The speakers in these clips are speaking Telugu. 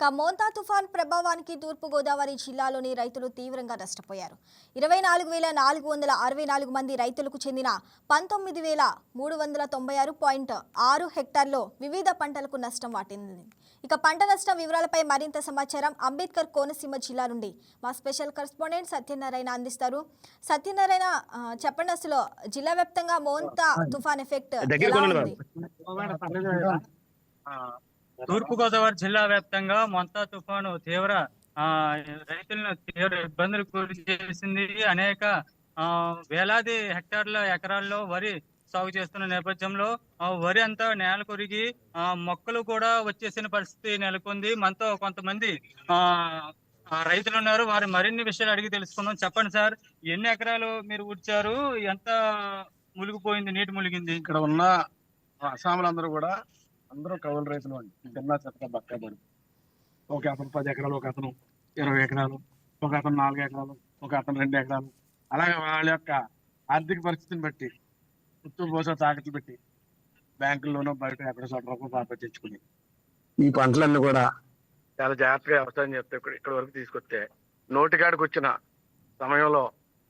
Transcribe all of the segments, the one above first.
ఇక మోంతా తుఫాన్ ప్రభావానికి తూర్పుగోదావరి జిల్లాలోని రైతులు తీవ్రంగా నష్టపోయారు. ఇరవై నాలుగు వేల నాలుగు వందల అరవై నాలుగు మంది రైతులకు చెందిన పంతొమ్మిది వేల మూడు వందల తొంభై ఆరు పాయింట్ ఆరు హెక్టార్లో వివిధ పంటలకు నష్టం వాటింది ఇక పంట నష్టం వివరాలపై మరింత సమాచారం అంబేద్కర్ కోనసీమ జిల్లా నుండి మా స్పెషల్ కరెస్పాండెంట్ సత్యనారాయణ అందిస్తారు. సత్యనారాయణ చెప్పండి అసలు జిల్లా వ్యాప్తంగా మోంతా తుఫాన్ ఎఫెక్ట్ ఎలా ఉంది? తూర్పుగోదావరి జిల్లా వ్యాప్తంగా మొంతా తుఫాను తీవ్ర ఆ, రైతులను తీవ్ర ఇబ్బందులు గురి చేసింది. అనేక ఆ, వేలాది హెక్టార్ల ఎకరాల్లో వరి సాగు చేస్తున్న నేపథ్యంలో వరి అంతా నేల కొరిగి మొక్కలు కూడా వచ్చేసిన పరిస్థితి నెలకొంది. మనతో కొంతమంది ఆ రైతులు ఉన్నారు. వారి మరిన్ని విషయాలు అడిగి తెలుసుకుందాం. చెప్పండి సార్ ఎన్ని ఎకరాలు మీరు ఊడ్చారు? ఎంత మునిగిపోయింది నీటి మునిగింది ఇక్కడ ఉన్న అస్సాములందరూ కూడా అందరూ కౌలు రైతులు అండి. చిన్న చెత్త బక్కబడి ఒక అతను పది ఎకరాలు ఒక అతను ఇరవై ఎకరాలు ఒక అతను నాలుగు ఎకరాలు ఒక అతను రెండు ఎకరాలు. అలాగే వాళ్ళ యొక్క ఆర్థిక పరిస్థితిని బట్టి పుత్తు పోసా తాకట్లు పెట్టి బ్యాంకుల్లోనూ బయట ఎక్కడ చోట రూపాయలు పాప తెచ్చుకుని. ఈ పంటలన్నీ కూడా చాలా జాగ్రత్తగా వ్యవసాయం చేస్తే ఇక్కడ ఇక్కడ వరకు తీసుకొస్తే నోటికాడికి వచ్చిన సమయంలో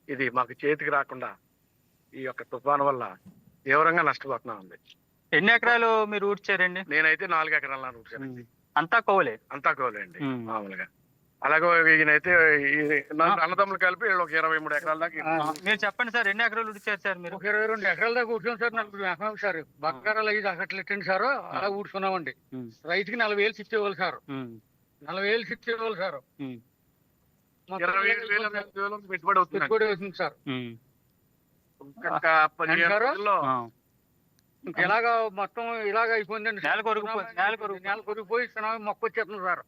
ఇది మాకు చేతికి రాకుండా ఈ యొక్క తుఫాను వల్ల తీవ్రంగా నష్టపోతున్నా ఉంది ఎన్ని ఎకరాలు మీరు ఊడ్చారండి నేనైతే నాలుగు ఎకరాల ఊడ్చాను అంతా కోవలే అంతా కోలేండి ఉమ్. మామూలుగా. అలాగే ఈయనైతే అన్నదమ్ములు కలిపి ఒక ఇరవై మూడు ఎకరాల దాకా మీరు చెప్పండి సార్ ఎన్ని ఎకరాలు ఊడ్చారు సార్ మీరు? ఒక ఇరవై రెండు ఎకరాల దాకా కూర్చొని సార్ నలుగురు ఎకరాలు సార్. బక్కారాలు ఐదు అక్కట్లు ఎట్టండి సార్ అలా కూర్చున్నామండి. ఉమ్. రైతుకి నలభై వేలు ఇచ్చేవాళ్ళు సార్. ఉమ్, నలభై వేలు ఇచ్చేవాళ్ళు సార్. ఉమ్, మొత్తం ఇరవై ఏడు వేల ఎనిమిది వేలు పెట్టుబడి అవుతుంది పెట్టుబడి అవుతుంది సార్. ఇలాగా మొత్తం ఇలాగ అయిపోయిందండి నేల కొరిగిపో- నేల కొరిగిపో- నేల కొరిగిపోయి సునామీ మొక్క వచ్చేస్తుంది సార్.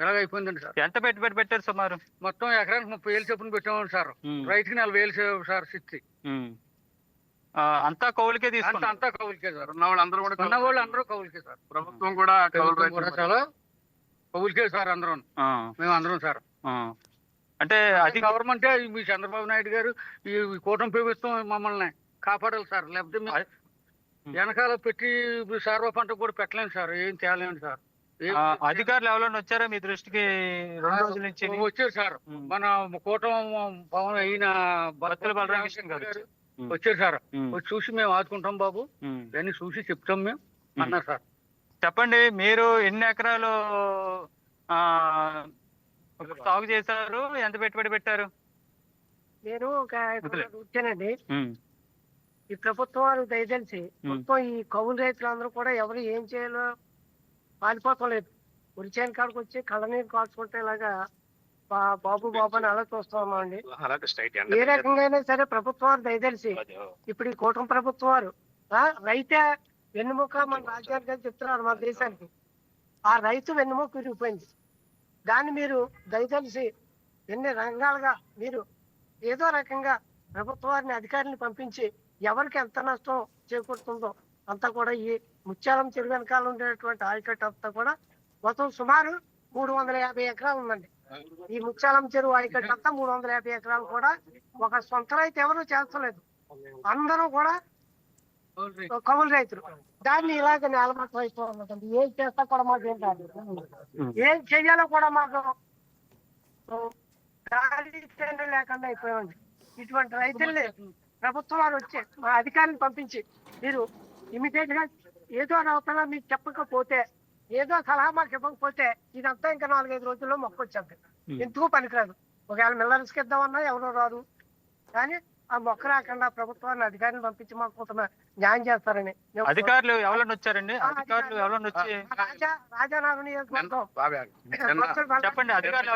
ఇలాగ అయిపోయిందండి సార్. ఎంత పెట్టుబడి పెట్టారు సుమారు మొత్తం ఎకరానికి ముప్పై వేలు చొప్పున పెట్టామండి సార్. రైతుకి నలభై వేలు సార్. ఆ, అంతా కౌలుకే అంత తీసుకున్నారు? అంతా కౌలుకే సార్. ఉన్న వాళ్ళందరూ కూడా ఉన్న వాళ్ళు అందరూ కౌలుకే సార్. ప్రభుత్వం కూడా చాలా కౌలుకే సార్ అందరూ ఆ, మేము అందరం సార్. అంటే అది గవర్నమెంట్ మీ చంద్రబాబు నాయుడు గారు ఈ కూటమి ప్రభుత్వం మమ్మల్ని కాపాడాలి సార్. లేకపోతే వెనకాల పెట్టి సార్వ పంట కూడా పెట్టలేము సార్ ఏం తేలేము సార్. అధికారులు ఎవరైనా వచ్చారా మీ దృష్టికి రెండు రోజుల నుంచి? వచ్చారు సార్. మన కూటమి భవన్ అయిన బత్తుల బలరామకృష్ణ గారు వచ్చారు. సార్. వచ్చి చూసి మేము ఆదుకుంటాం బాబు. ఇవన్నీ చూసి చెప్తాం మేము అన్నారు సార్. చెప్పండి మీరు ఎన్ని ఎకరాలు ఆ సాగు చేశారు? ఎంత పెట్టుబడి పెట్టారు? నేను ఒక. వచ్చానండి ఈ ప్రభుత్వం వారు దయచేసి మొత్తం ఈ కౌలు రైతులందరూ కూడా ఎవరు ఏం చేయాలో పారిపోతలేదు ఉరిచేని కాడికి వచ్చి కళ్ళ నీరు కాల్చుకుంటే ఇలాగా బా- బాబు బాబు అని అలా చూస్తా ఉన్నామండి అలాగే స్ట్రైట్ ఏ రకంగా అయినా సరే ప్రభుత్వం వారు దయచేసి ఇప్పుడు ఈ కూటమి ప్రభుత్వం వారు రైతే వెన్నుముక మన రాజ్యానికి చెప్తున్నారు మన దేశానికి. ఆ రైతు వెన్నుముక విరిగిపోయింది. దాన్ని మీరు దయచేసి ఎన్ని రంగాలుగా మీరు ఏదో రకంగా ప్రభుత్వ వారిని అధికారులను పంపించి ఎవరికి ఎంత నష్టం చేకూరుతుందో అంతా కూడా ఈ ముత్యాలం చెరువు వెనకాల ఉండేటువంటి ఆయకట్టు అంతా కూడా మొత్తం సుమారు మూడు వందల యాభై ఎకరాలు ఉందండి. ఈ ముత్యాలం చెరువు ఆయకట్టు అంతా మూడు వందల యాభై ఎకరాలు కూడా ఒక సొంత రైతు ఎవరు చేస్తలేదు. అందరూ కూడా కౌలు రైతులు. దాన్ని ఇలాగ నేలమట్టం అయిపోతుందండి ఏం చేస్తా కూడా మాకు ఏం కాదు ఏం చెయ్యాలో కూడా మాకు గాలి లేకుండా అయిపోయామండి. ఇటువంటి రైతులు ప్రభుత్వం వారు వచ్చి మా అధికారులను పంపించి మీరు ఇమీడియట్గా ఏదో రూపంలో మీకు చెప్పకపోతే ఏదో సలహా మాకు ఇవ్వకపోతే ఇదంతా ఇంకా నాలుగైదు రోజుల్లో మొక్క వచ్చేది ఎందుకు పనికిరాదు? ఒకవేళ మిల్లర్స్కి ఇద్దామన్నా ఎవరో రాదు కానీ ఆ మొక్క రాకుండా ప్రభుత్వాన్ని అధికారిని పంపించి మాకు కొంత న్యాయం చేస్తారని అధికారులు ఎవరైనా వచ్చారండి? అధికారులు ఎవరైనా వచ్చి రాజా రాజానగర్ నియోజకవర్గం. చెప్పండి అధికారులు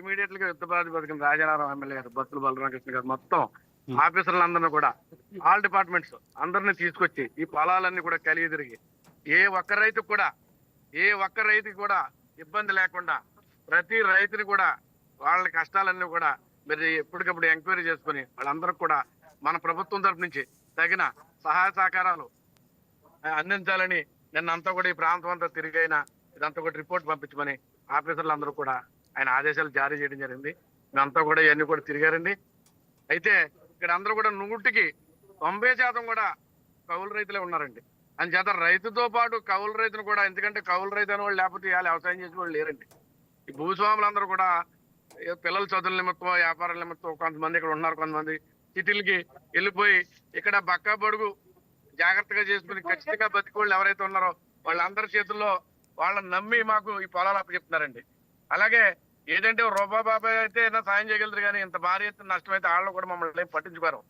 ఇమీడియట్గా యుద్ధ ప్రాతిపదికన రాజారావు ఎమ్మెల్యే గారు బత్తుల బలరామకృష్ణ గారు మొత్తం ఆఫీసర్లందరినీ కూడా ఆల్ డిపార్ట్మెంట్స్ అందరిని తీసుకొచ్చి ఈ పొలాలన్నీ కూడా కలిగి తిరిగి ఏ ఒక్క రైతుకు కూడా ఏ ఒక్క రైతుకి కూడా ఇబ్బంది లేకుండా ప్రతి రైతుని కూడా వాళ్ళ కష్టాలన్నీ కూడా మీరు ఎప్పటికప్పుడు ఎంక్వైరీ చేసుకుని వాళ్ళందరికి కూడా మన ప్రభుత్వం తరపు నుంచి తగిన సహాయ సహకారాలు అందించాలని అందించాలని నిన్నంతా కూడా ఈ ప్రాంతం అంతా తిరిగైనా ఇదంతా కూడా రిపోర్ట్ పంపించమని ఆఫీసర్లు అందరూ కూడా ఆయన ఆదేశాలు జారీ చేయడం జరిగింది. మేమంతా కూడా ఇవన్నీ కూడా తిరిగారండి. అయితే ఇక్కడ అందరూ కూడా నూటికి తొంభై శాతం కూడా కౌలు రైతులే ఉన్నారండి. అంచేత రైతుతో పాటు కౌలు రైతును కూడా ఎందుకంటే కౌలు రైతు అనే వాళ్ళు లేకపోతే ఇవాళ వ్యవసాయం చేసిన వాళ్ళు లేరండి. ఈ భూస్వాములందరూ కూడా పిల్లల చదువుల నిమిత్తం వ్యాపారాల నిమిత్తం కొంతమంది ఇక్కడ ఉన్నారు కొంతమంది సిటీలకి వెళ్ళిపోయి ఇక్కడ బక్క బడుగు జాగ్రత్తగా చేసుకుని ఖచ్చితంగా బతికోళ్ళు ఎవరైతే ఉన్నారో వాళ్ళందరి చేతుల్లో వాళ్ళని నమ్మి మాకు ఈ పొలాలు అప్పచెప్తున్నారండి. అలాగే ఏదంటే రూపా బాబాయ్ అయితే ఏదైనా సాయం చేయగలరు కానీ ఇంత భారీ ఎత్తున నష్టం అయితే వాళ్ళు కూడా మమ్మల్ని ఏం పట్టించుకోరు.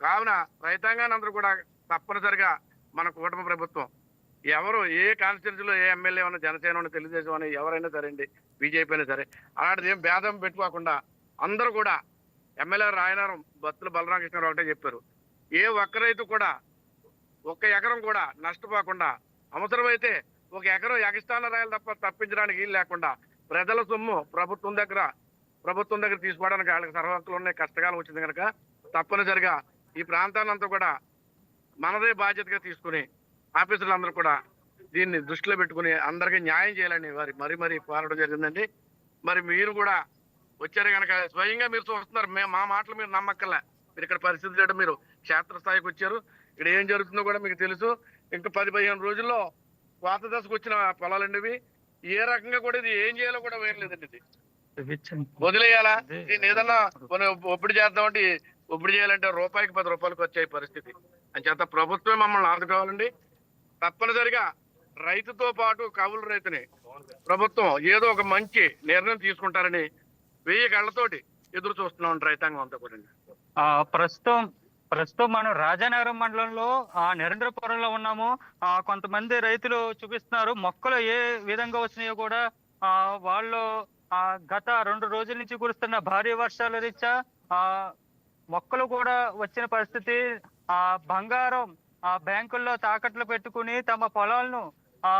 కావున రైతాంగాన్ని అందరూ కూడా తప్పనిసరిగా మన కూటమి ప్రభుత్వం ఎవరు ఏ కాన్స్టిట్యూన్సీలో ఏ ఎమ్మెల్యే ఉన్నా జనసేన ఉన్నా తెలుగుదేశం అని ఎవరైనా సరే అండి బీజేపీ అయినా సరే అలాంటిది ఏం భేదం పెట్టుకోకుండా అందరూ కూడా ఎమ్మెల్యే రాయనారం బత్తుల బలరామకృష్ణారావు ఒకటే చెప్పారు. ఏ ఒక్క రైతు కూడా ఒక్క ఎకరం కూడా నష్టపోకుండా అవసరమైతే ఒక ఎకరం ఎగస్టాన రాయాలి తప్ప తప్పించడానికి వీలు లేకుండా ప్రజల సొమ్ము ప్రభుత్వం దగ్గర ప్రభుత్వం దగ్గర తీసుకోవడానికి వాళ్ళకి సర్వహక్కులు ఉన్నాయి కష్టకాలం వచ్చింది కనుక తప్పనిసరిగా ఈ ప్రాంతాన్ని అంతా కూడా మనదే బాధ్యతగా తీసుకుని ఆఫీసర్లందరూ కూడా దీన్ని దృష్టిలో పెట్టుకుని అందరికీ న్యాయం చేయాలని వారి మరీ మరి కోరడం జరిగిందండి. మరి మీరు కూడా వచ్చారు కనుక స్వయంగా మీరు చూస్తున్నారు మేము మా మాటలు మీరు నమ్మక్కర్లే. మీరు ఇక్కడ పరిస్థితి చేయడం మీరు క్షేత్రస్థాయికి వచ్చారు. ఇక్కడ ఏం జరుగుతుందో కూడా మీకు తెలుసు. ఇంకా పది పదిహేను రోజుల్లో కోత దశకు వచ్చిన పొలాలండివి ఏ రకంగా కూడా ఇది ఏం చేయాలో కూడా వేయలేదండి ఇది. వదిలేయాలా? దీన్ని ఏదన్నా కొన్ని ఒప్పుడు చేద్దామంటే ఒప్పుడు చేయాలంటే రూపాయికి పది రూపాయలకు వచ్చే పరిస్థితి. అంచేత ప్రభుత్వం మమ్మల్ని ఆదుకోవాలండి. తప్పనిసరిగా రైతుతో పాటు కవులు రైతుని ప్రభుత్వం ఏదో ఒక మంచి నిర్ణయం తీసుకుంటారని వెయ్యి కళ్ళతోటి ఎదురు చూస్తున్నాం రైతాంగం అంతా కూడా ప్రస్తుతం ప్రస్తుతం మనం రాజానగరం మండలంలో ఆ నరేంద్రపురంలో ఉన్నాము. ఆ కొంతమంది రైతులు చూపిస్తున్నారు. మొక్కలు ఏ విధంగా వచ్చినాయో కూడా ఆ వాళ్ళు ఆ గత రెండు రోజుల నుంచి కురుస్తున్న భారీ వర్షాల రీత్యా ఆ మొక్కలు కూడా వచ్చిన పరిస్థితి. ఆ బంగారం ఆ బ్యాంకుల్లో తాకట్లు పెట్టుకుని తమ పొలాలను ఆ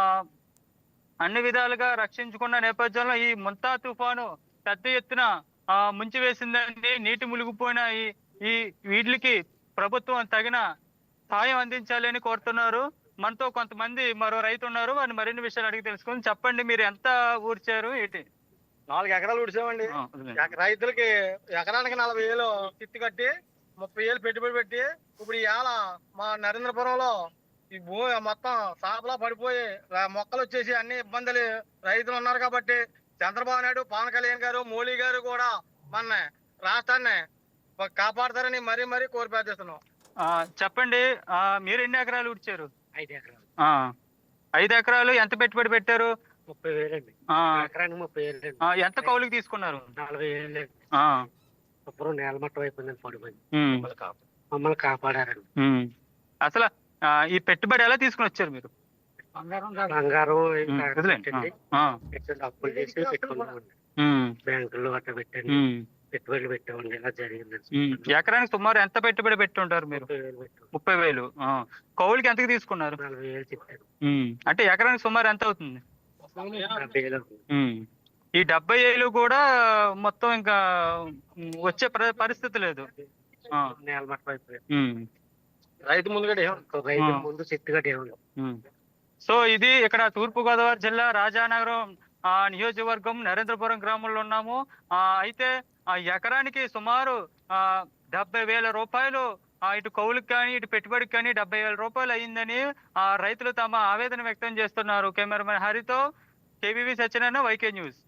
అన్ని విధాలుగా రక్షించుకున్న నేపథ్యంలో ఈ ముంతా తుఫాను పెద్ద ఎత్తున ఆ ముంచి వేసిందండి నీటి మునిగిపోయిన ఈ ఈ వీటికి ప్రభుత్వం తగిన సాయం అందించాలి అని కోరుతున్నారు. మనతో కొంతమంది మరో రైతు ఉన్నారు. వారిని మరిన్ని విషయాలు అడిగి తెలుసుకుని చెప్పండి మీరు ఎంత ఊడ్చారు ఏంటి? నాలుగు ఎకరాలు. ఎక- రైతులకి ఎకరానికి నలభై వేలు చిత్తి కట్టి ముప్పై వేలు పెట్టుబడి పెట్టి ఇప్పుడు ఇవాళ మా నరేంద్రపురంలో ఈ భూమి మొత్తం సాపలా పడిపోయి మొక్కలు వచ్చేసి అన్ని ఇబ్బందులు రైతులు ఉన్నారు కాబట్టి చంద్రబాబు నాయుడు పవన్ కళ్యాణ్ గారు మోడీ గారు కూడా మన రాష్ట్రాన్ని కాపాడతారని మరీ మరీ కోరి ప్రార్థిస్తున్నాం. చెప్పండి మీరు ఎన్ని ఎకరాలు ఊడ్చారు? ఐదు ఎకరాలు. ఆ, ఐదు ఎకరాలు ఎంత పెట్టుబడి పెట్టారు? ముప్పై వేలండి ఆ, ఎకరానికి ముప్పై వేలు ఆ, ఎంత కౌలుకి తీసుకున్నారు? నలభై వేలు ఆ, అప్పుడు నేలమట్టం అయిపోయింది పడిపోయింది. ఉమ్, మమ్మల్ని కాపాడారండి. అసలు ఈ పెట్టుబడి ఎలా తీసుకుని వచ్చారు మీరు? బంగారం పెట్టండి. అప్పులు చేసి పెట్టుకున్నామండి. బ్యాంకుల్లో అట్లా పెట్టండి. పెట్టుబడులు పెట్టామండి ఇలా జరిగిందండి ఉమ్. ఎకరానికి సుమారు ఎంత పెట్టుబడి పెట్టి ఉంటారు మీరు ముప్పై వేలు. కౌలుకి ఎంతకి తీసుకున్నారు నలభై వేలు చెప్పారు ఉమ్. అంటే ఎకరానికి సుమారు ఎంత అవుతుంది. ఈ డెబ్బై ఏళ్ళు కూడా మొత్తం ఇంకా వచ్చే పరి- పరిస్థితి లేదు ఆ. నేల మట్టం అయిపోయింది ఉమ్. రైతు. ముందు ఉమ్. సో ఇది ఇక్కడ తూర్పు గోదావరి జిల్లా రాజానగరం ఆ నియోజకవర్గం నరేంద్రపురం గ్రామంలో ఉన్నాము ఆ అయితే ఎకరానికి సుమారు ఆ డెబ్బై వేల రూపాయలు ఆ ఇటు కౌలుకి కానీ ఇటు పెట్టుబడికి కానీ డెబ్బై వేల రూపాయలు అయ్యిందని ఆ రైతులు తమ ఆవేదన వ్యక్తం చేస్తున్నారు. కెమెరామెన్ హరితో కేవీవి సత్యనారాయణ వైకే న్యూస్.